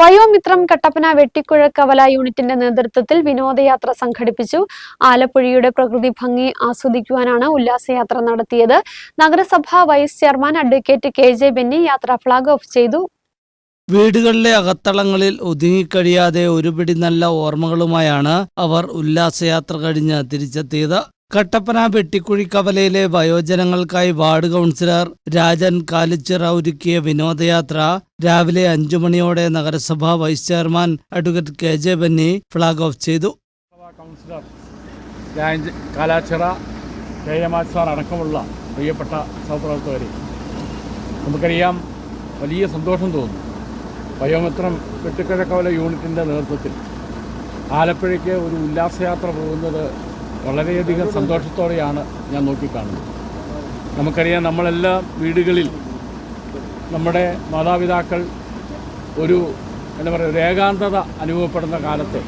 വയോമിത്രം കട്ടപ്പന വെട്ടിക്കുഴ കവല യൂണിറ്റിന്റെ നേതൃത്വത്തിൽ വിനോദയാത്ര സംഘടിപ്പിച്ചു. ആലപ്പുഴയുടെ പ്രകൃതി ഭംഗി ആസ്വദിക്കുവാനാണ് ഉല്ലാസയാത്ര നടത്തിയത്. നഗരസഭാ vice chairman advocate K J Benny യാത്ര ഫ്ളാഗ് ഓഫ് ചെയ്തു. വീടുകളിലെ അകത്തളങ്ങളിൽ ഒതുങ്ങിക്കഴിയാതെ ഒരുപിടി നല്ല ഓർമ്മകളുമായാണ് അവർ ഉല്ലാസയാത്ര കഴിഞ്ഞ് തിരിച്ചെത്തിയത്. കട്ടപ്പന വെട്ടിക്കുഴി കവലയിലെ വയോജനങ്ങൾക്കായി വാർഡ് കൗൺസിലർ രാജൻ കാലിച്ചിറ ഒരുക്കിയ വിനോദയാത്ര രാവിലെ അഞ്ചു മണിയോടെ നഗരസഭാ vice chairman advocate K J Benny flag off ചെയ്തു. കൗൺസിലർ കാലാച്ചിറ എം അടക്കമുള്ള പ്രിയപ്പെട്ട സഹപ്രവർത്തകരെ നമുക്കറിയാം വലിയ സന്തോഷം തോന്നുന്നു. വയോമിത്രം വെട്ടിക്കഴക്കവല യൂണിറ്റിന്റെ നേതൃത്വത്തിൽ ആലപ്പുഴയ്ക്ക് ഒരു ഉല്ലാസയാത്ര പോകുന്നത് വളരെയധികം സന്തോഷത്തോടെയാണ് ഞാൻ നോക്കിക്കാണുന്നത്. നമുക്കറിയാം നമ്മളെല്ലാ വീടുകളിൽ നമ്മുടെ മാതാപിതാക്കൾ ഒരു എന്താ പറയുക ഒരു ഏകാന്തത അനുഭവപ്പെടുന്ന കാലത്ത്.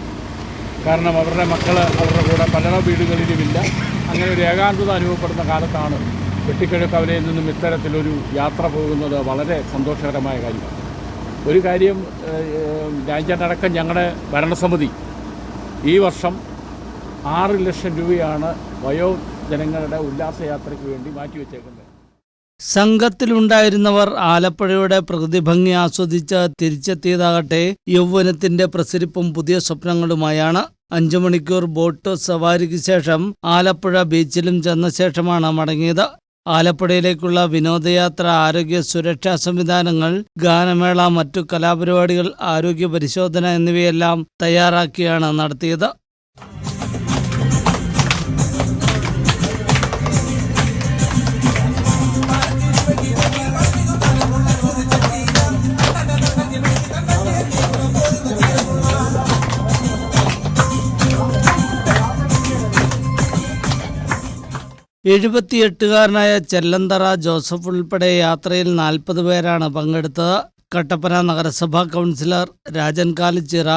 കാരണം അവരുടെ മക്കൾ അവരുടെ കൂടെ പല വീടുകളിലുമില്ല. അങ്ങനെ ഒരു ഏകാന്തത അനുഭവപ്പെടുന്ന കാലത്താണ് വെട്ടിക്കിഴക്കവലയിൽ നിന്നും ഇത്തരത്തിലൊരു യാത്ര പോകുന്നത് വളരെ സന്തോഷകരമായ കാര്യമാണ് ഒരു കാര്യം രാജ്യത്തടക്കം ഞങ്ങളുടെ ഭരണസമിതി ഈ വർഷം ആറ് ലക്ഷം രൂപയാണ് വയോജനങ്ങളുടെ ഉല്ലാസയാത്രയ്ക്ക് വേണ്ടി മാറ്റിവെച്ചേക്കുന്നത്. സംഘത്തിലുണ്ടായിരുന്നവർ ആലപ്പുഴയുടെ പ്രകൃതിഭംഗി ആസ്വദിച്ച് തിരിച്ചെത്തിയതാകട്ടെ യൗവനത്തിന്റെ പ്രസരിപ്പും പുതിയ സ്വപ്നങ്ങളുമായാണ്. അഞ്ചു മണിക്കൂർ ബോട്ട് സവാരിക്ക് ശേഷം ആലപ്പുഴ ബീച്ചിലും ചെന്ന ശേഷമാണ് മടങ്ങിയത്. ആലപ്പുഴയിലേക്കുള്ള വിനോദയാത്ര ആരോഗ്യ സുരക്ഷാ സംവിധാനങ്ങൾ ഗാനമേള മറ്റു കലാപരിപാടികൾ ആരോഗ്യ പരിശോധന എന്നിവയെല്ലാം തയ്യാറാക്കിയാണ് നടത്തിയത്. എഴുപത്തിയെട്ടുകാരനായ ചെല്ലന്തറ ജോസഫ് ഉൾപ്പെടെ യാത്രയിൽ നാൽപ്പത് പേരാണ് പങ്കെടുത്തത്. കട്ടപ്പന നഗരസഭാ councillor Rajan Kalichira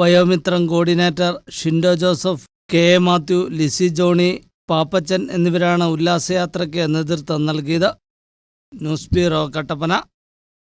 Vayomithram coordinator Shindo Joseph K A Mathew Lizzy Johnny Pappachan എന്നിവരാണ് ഉല്ലാസയാത്രയ്ക്ക് നേതൃത്വം നൽകിയത്. News bureau Kattappana.